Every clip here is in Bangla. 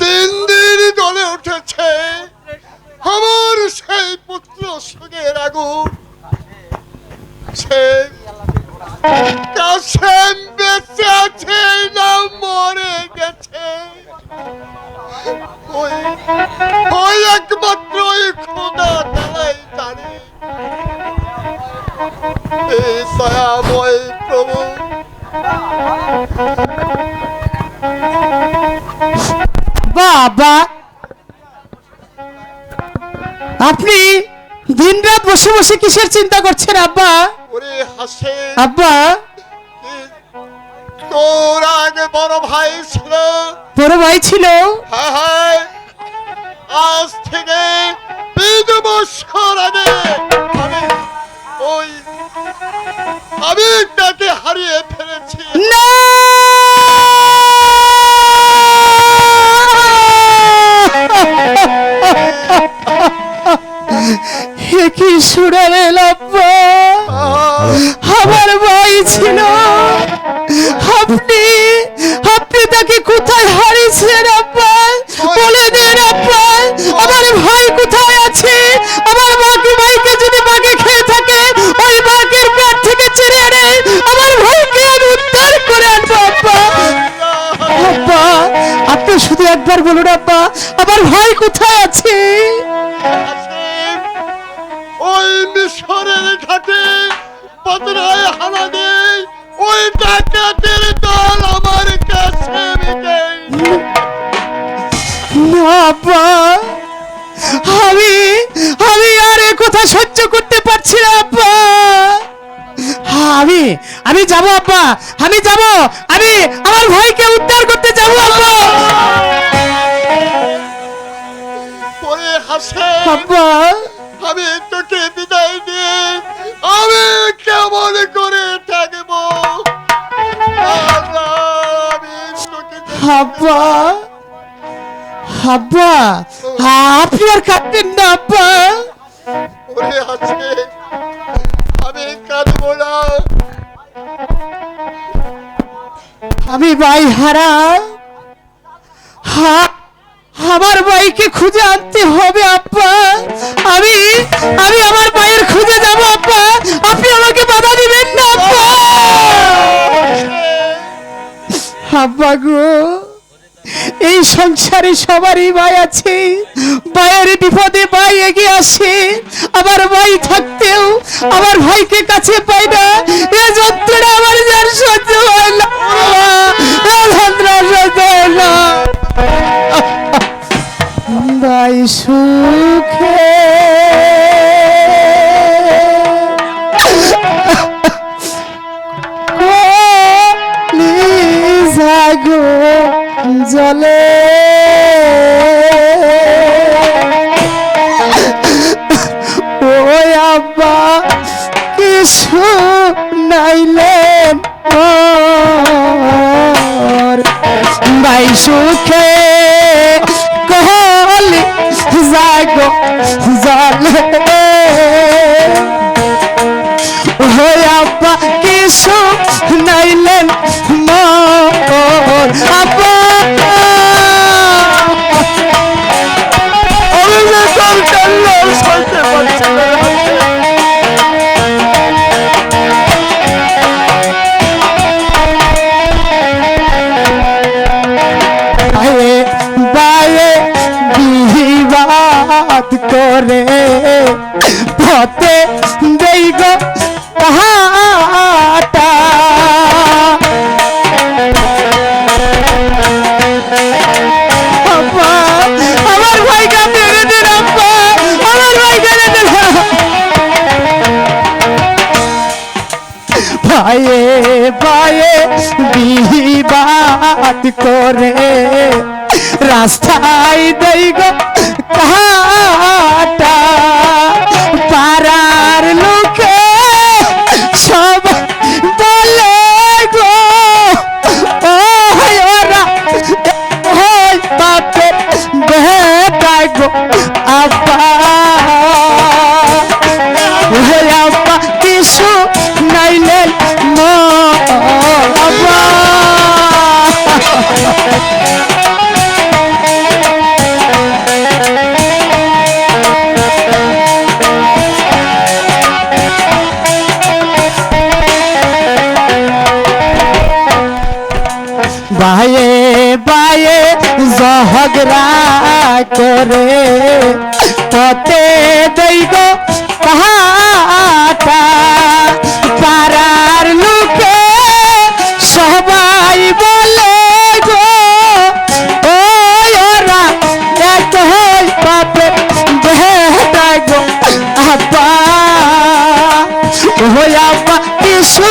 দিন দিন জ্বলে উঠেছে আমার সেই পুত্র সুখের আগুন। সে বেঁচে আছে না মরে গেছে। ওই একমাত্র ওই খোদা তালাই জানে। কিসের চিন্তা করছেন আব্বা? ওরে হাসে। আব্বা? তোর আগে বড় ভাই ছিল। বড় ভাই ছিল? হ্যাঁ হ্যাঁ। আজ থেকে তিন বছর আগে আমি ওই আমি তাকে হারিয়ে ফেলেছি। না! কি আব্বা আমার ভাই ছিল। আপনি আপনি তাকে কোথায় হারিয়েছেন আব্বা? বলে দেন আব্বা। আমার ভাই কোথায় আছে? আমার মাকে ভাইকে যদি মাকে খেয়ে থাকে ওই মাকের পেট থেকে ছেড়ে এনে আমার ভাইকে আমি উদ্ধার করে আনব আব্বা। আব্বা আপনি শুধু একবার বলুন আব্বা আমার ভাই কোথায় আছে? ঘাটে বদরায় হানা দেয় ওই ডাকাতের দল আমার কাছে। আমি আমি আর এ কথা সহ্য করতে পারছি না আব্বা। আমি আমি যাব আব্বা। আমি যাব আমি আমার ভাইকে উদ্ধার করতে যাব আব্বা। হাসে আব্বা। আমি তোকে বিদায় দিয়ে আব্বা আব্বা আপনি আর কাঁদবেন না আব্বা ওরে আছে আমি কাঁদবো না। আমি ভাই হারা হা আমার ভাইকে খুঁজে আনতে হবে আব্বা আমি আমি আমার ভাইয়ের খুঁজে যাব আব্বা আপনি আমাকে বাধা দিবেন না আব্বা আব্বা গো, এই সংসারে সবারই ভাই আছে। ভাইয়ের বিপদে ভাই এগিয়ে আসে আমার ভাই থাকতেও আমার ভাইকে কাছে পাই না। এ যন্ত্রণা আমার যার সহ্য হয় না। যন্ত্রণা সহ্য হয় না। ভাই সুখে Vai, vai, vai. করে। পথে দৈব পাহাটা পাড়ার লোকে সবাই বলে গো ওরা এত পাপে দেহ আব্বা। হয়ে আব্বা, কিছু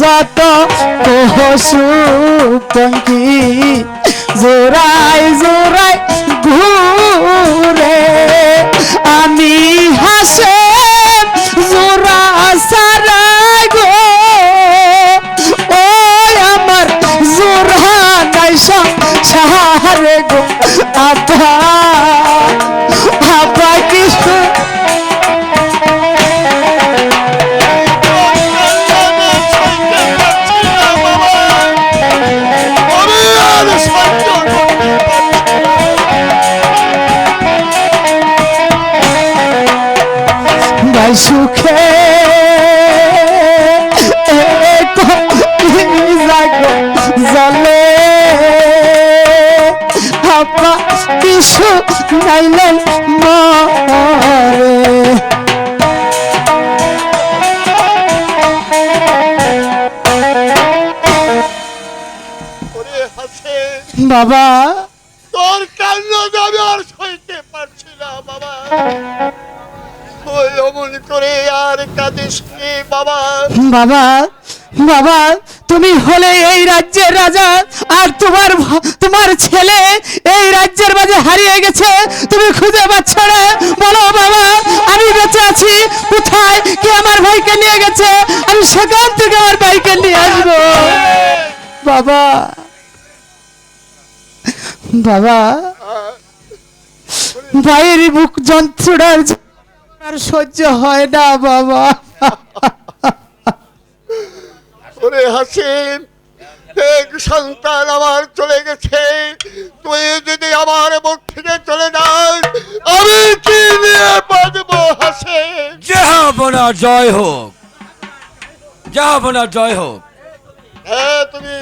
যত কহসু পঙ্কি কিছু নাইলেন মরে। বাবা। তোর কান্না আমি আর সইতে পারছি না বাবা। ওই অমন করে আর কাঁদিস বাবা। বাবা বাবা তুমি হলে এই রাজ্যের রাজা, আর তোমার তোমার ছেলে এই রাজ্যের মাঝে হারিয়ে গেছে। তুমি খুঁজে পাচ্ছ না। বলো বাবা, আমি বেঁচে আছি। কোথায়? কে আমার ভাইকে নিয়ে গেছে? আমি সেখান থেকে আমার ভাইকে নিয়ে আসব। বাবা বাবা, ভাইয়ের বুক যন্ত্রণার সহ্য হয় না, বাবা। ওরে হাসিম এক সন্তান আমার চলে গেছে। তুই যদি আমার মুখ থেকে চলে যাস আমি কি নিয়ে বাঁচবো হাসিম জাহাপনা জয় হোক। জাহাপনা জয় হোক। হ্যাঁ তুমি।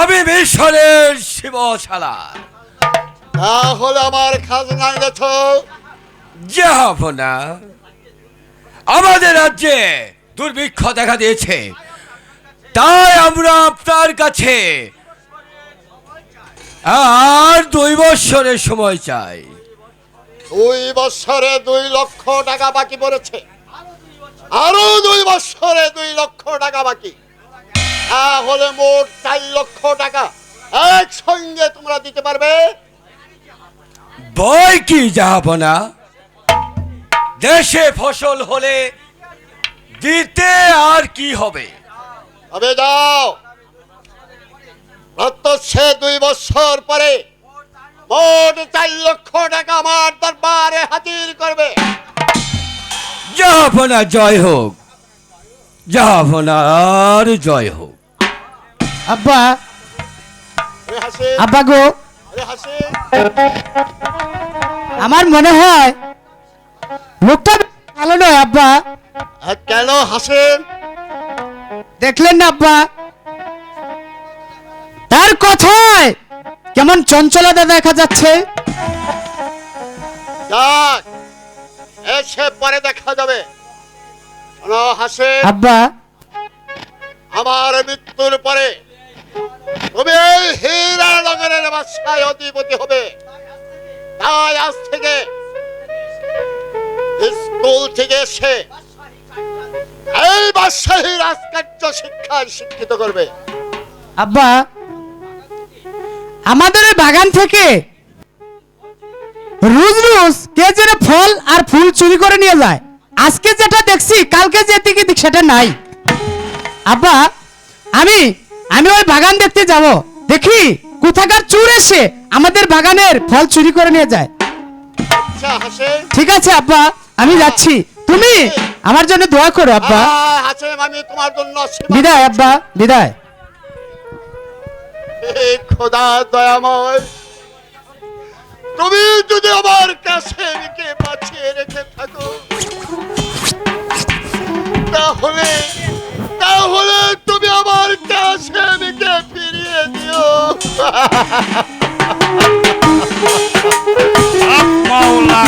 আমি মিশরের শিবশালা। তাহলে আমার খাজনা গেছ জাহাপনা আমাদের রাজ্যে দুর্ভিক্ষ দেখা দিয়েছে। তাই আমরা আপনার কাছে আর দুই বৎসরের সময় চাই। দুই বছরে দুই লক্ষ টাকা বাকি পড়েছে। আরও দুই বছরে দুই লক্ষ টাকা বাকি। তাহলে মোট চার লক্ষ টাকা একসঙ্গে তোমরা দিতে পারবে। বই কি যাব না? দেশে ফসল হলে দিতে আর কি হবে? তবে যাও প্রত্যক্ষে দুই বছর পরে মোট চার লক্ষ টাকা আমার দরবারে হাজির করবে। জাহাপনা জয় হোক জাহাপনার জয় হোক। আব্বা আব্বা গো। আমার মনে হয় লোকটা ভালো নয় আব্বা। কেন হাসেন? দেখলেন না আব্বা? তার কথায় কেমন চঞ্চলতা দেখা যাচ্ছে? যাক এসে পরে দেখা যাবে। হাসেন। আব্বা। আমার মৃত্যুর পরে তুমি এই হীরা নগরের বাসায় অধিপতি হবে। তাই আজ থেকে স্কুল থেকে এসে এই বাদশাহী রাজকার্য শিক্ষায় শিক্ষিত করবে। আব্বা আমাদের এই বাগান থেকে রোজ রোজ কে যেন ফল আর ফুল চুরি করে নিয়ে যায়। আজকে যেটা দেখছি কালকে যেদিকে দিক সেটা নাই। আব্বা আমি আমি ওই বাগান দেখতে যাব। দেখি কোথাকার চুর এসে আমাদের বাগানের ফল চুরি করে নিয়ে যায়। আচ্ছা ঠিক আছে আব্বা আমি যাচ্ছি। তুমি আমার জন্য দোয়া করো আব্বা। হাসেম আচ্ছা, আমি তোমার জন্য বিদায় আব্বা বিদায়। খোদা দয়াময় তুমি যদি আমার কাছে রেখে বাঁচিয়ে রেখে থাকো তাহলে তাহলে তুমি আমার কাছে রেখে ফিরিয়ে দিও। মাওলা।